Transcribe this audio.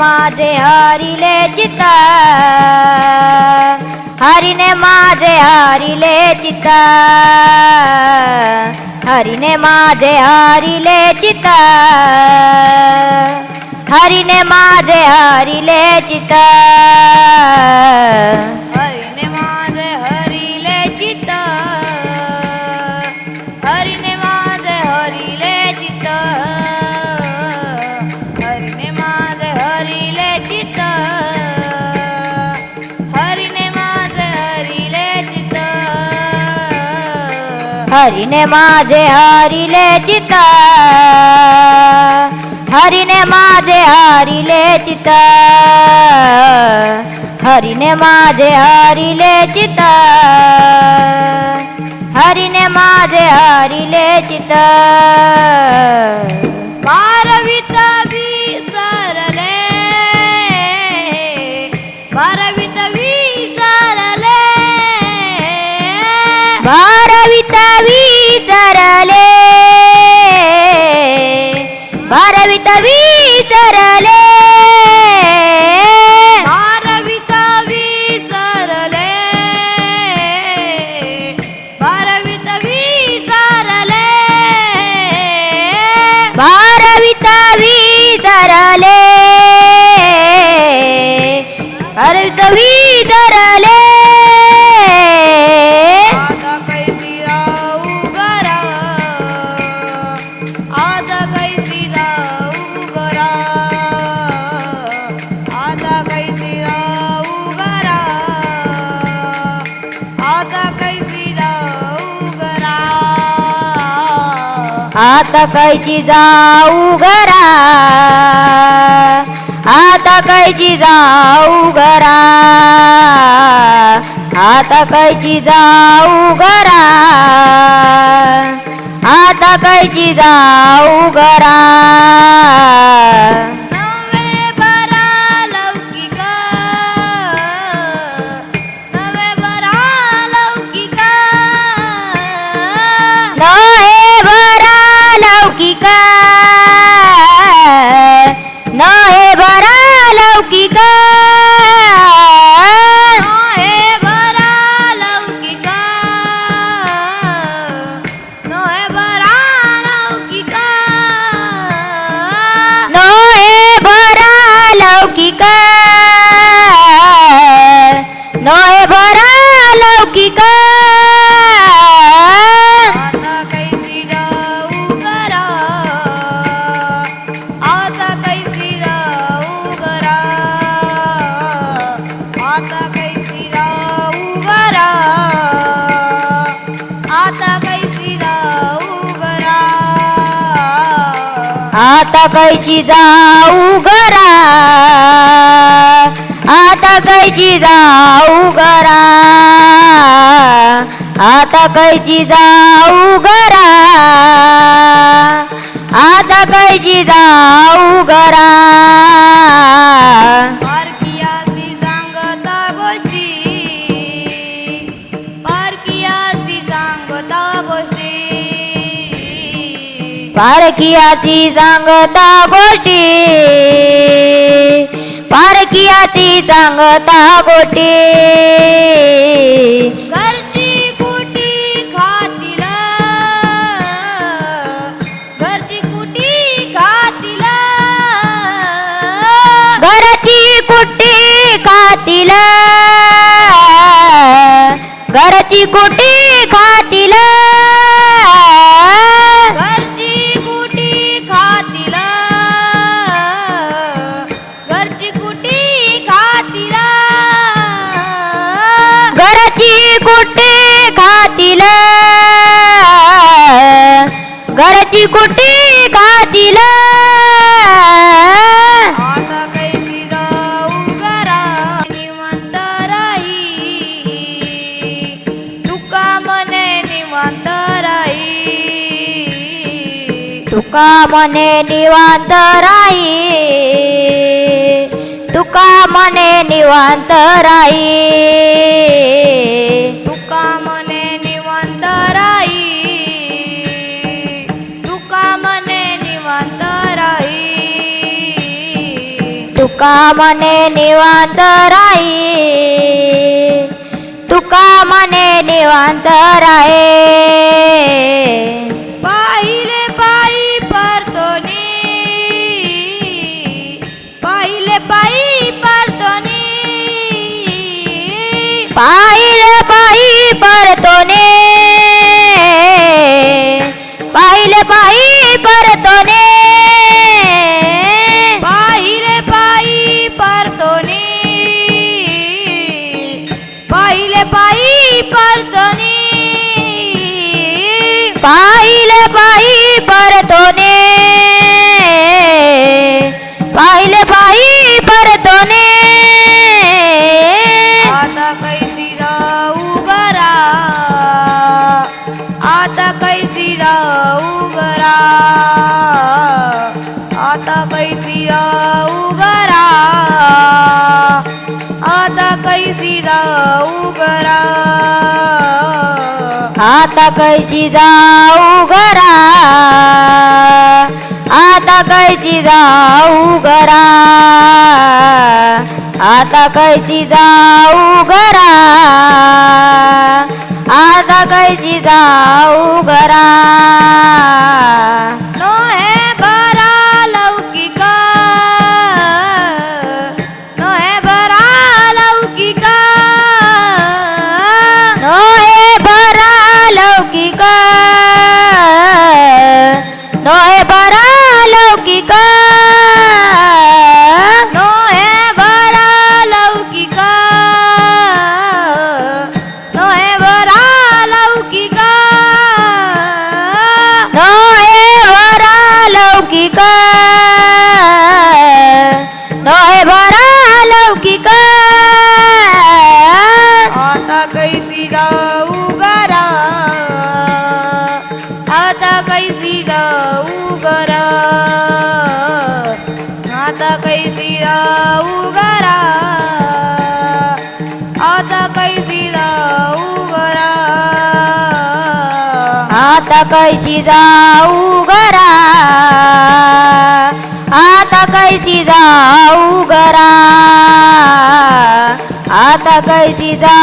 माझे हरिले चित। हरिने माझे हरिले चित। हरिने माझे हरिले चित। हरीने माझे हरिले चित्त हरीने माझे हरिले चित्त हरीने माझे हरिले चित्त हरीने माझे हरिले चित्त हरिने माझे हरिले चित. हरिने माझे हरिले चित. हरिने माझे हरिले चित हरिने माझे हरिले चित हरिने माझे हरिले चित्त. पारवित विसरले. पारवित विसरले. हरीने विसरले. ಚರಲೇ कैची जाऊ घरा. आता कैची जाऊ घरा. आता कैची जाऊ घरा. आता कैची जाऊ घरा. कैची जाऊ घरा. आता कैची जाऊ घरा. आता कैची जाऊ घरा. आता कैची जाऊ पारकियाची सांगता गोष्टी. पारकियाची सांगता गोष्टी. घरची कुटी आता कैसी जाऊ घरा निवांत राही. तुका मने निवांत राही. तुका मने निवांत राही. मने निवांत राही. तुका मने निवांत राही। तुका मने निवांत राहे। पाहिले पायी परतोनी। पाहिले पायी परतोनी। पाहिले पायी परतोने। पाहिले पायी परतोने। पायी परतोने. पाहिले पायी परतोने. आता कैसी जाऊ गरा आता कैसी जाऊ गरा आता कैसी जाऊ गरा आता कैसी जाऊ गरा आता कैची जाऊ घरा. आता कैची जाऊ घरा. आता कैची जाऊ घरा. उगरा. आता कैसी जाऊ गरा आता कैसी जाऊ घरा आता कैसी जाऊ घरा आता कैसी जा